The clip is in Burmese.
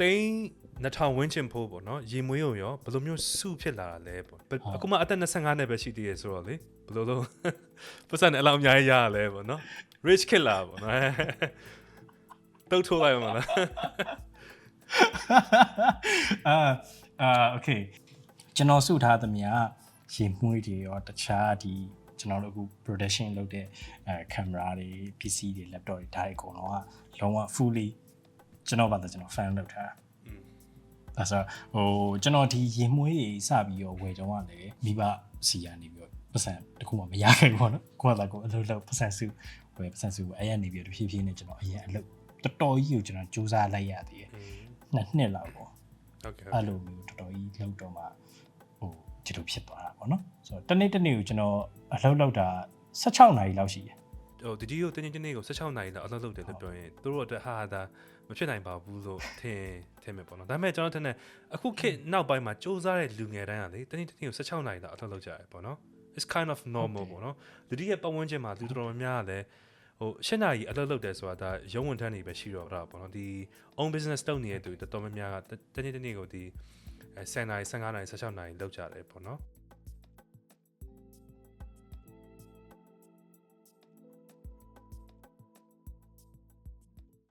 သိန်း2000ဝန်းကျင်ဖို့ပေါ့နော်ရေမွေးုံရောဘယ်လိုမျိုးစုဖြစ်လာတာလဲပေါ့အခုမှအသက်25နဲ့ပဲရှိသေးတယ်ဆိုတော့လေဘယ်လိုလုပ်ပတ်စံနဲ့အလောက်အများကြီးရရလဲပေါ့နော် rich kid လာပေါ့နော်တုတ်ထိုးလိုက်ပါမလားအာအာ okay ကျွန်တော်စုထားသမျှရေမွေးတွေရောတခြားဒီကျွန်တော်တို့အခု production လုပ်တဲ့အဲ camera တွေ PC တွေ laptop တွေဒါတွေအကုန်လုံးကလုံးဝ fully ကျွန်တော်ဘာသာကျွန်တော် fan လုပ်ထားတာဒါဆိုဟိုကျွန်တော်ဒီရေမှုတွေစပြီးတော့ဝယ်တော့ကလည်းမိဘစီကနေပြီးတော့ပတ်စံတခုမှမရခဲ့ဘူးပေါ့နော်ကိုယ့်ဘာသာကိုယ်အလုပ်လုပ်ပတ်စံစုဝယ်ပတ်စံစုအဲ့ရနေပြီးတော့တဖြည်းဖြည်းနဲ့ကျွန်တော်အရင်အလုပ်တော်တော်ကြီးကိုကျွန်တော်စူးစမ်းလိုက်ရသေးတယ်နှစ်နှစ်လောက်ပေါ့ဟုတ်ကဲ့အဲ့လိုမျိုးတော်တော်ကြီးလောက်တော့မှဟိုဒီလိုဖြစ်သွားတာပေါ့နော်ဆိုတော့တနေ့တနေ့ကိုကျွန်တော်အလုပ်လုပ်တာ16နာရီလောက်ရှိတယ် ဟိုတကြီးကိုတင်းတင်းတင်းကို16နိုင်လောက်အလုပ်လုပ်တယ်လို့ပြောရင်သူတို့အတွက်ဟာဟာဒါမဖြစ်နိုင်ပါဘူးလို့ထင်ထင်မယ်ပေါ့နော်ဒါပေမဲ့ကျွန်တော်ထင်တယ်အခုခေတ်နောက်ပိုင်းမှာစူးစမ်းတဲ့လူငယ်တိုင်းကလေတင်းတင်းတင်းကို16နိုင်လောက်အလုပ်လုပ်ကြရတယ်ပေါ့နော် it's kind of normal ပေါ့နော်လူကြီးရဲ့ပတ်ဝန်းကျင်မှာလူတော်တော်များများကလည်းဟိုရှင်းနာကြီးအလုပ်လုပ်တယ်ဆိုတာဒါရုံးဝန်ထမ်းတွေပဲရှိတော့တာပေါ့နော်ဒီ own business လုပ်နေတဲ့သူတော်တော်များများကတင်းတင်းတင်းကိုဒီ10နိုင်15နိုင်16နိုင်လောက်ကြတယ်ပေါ့နော်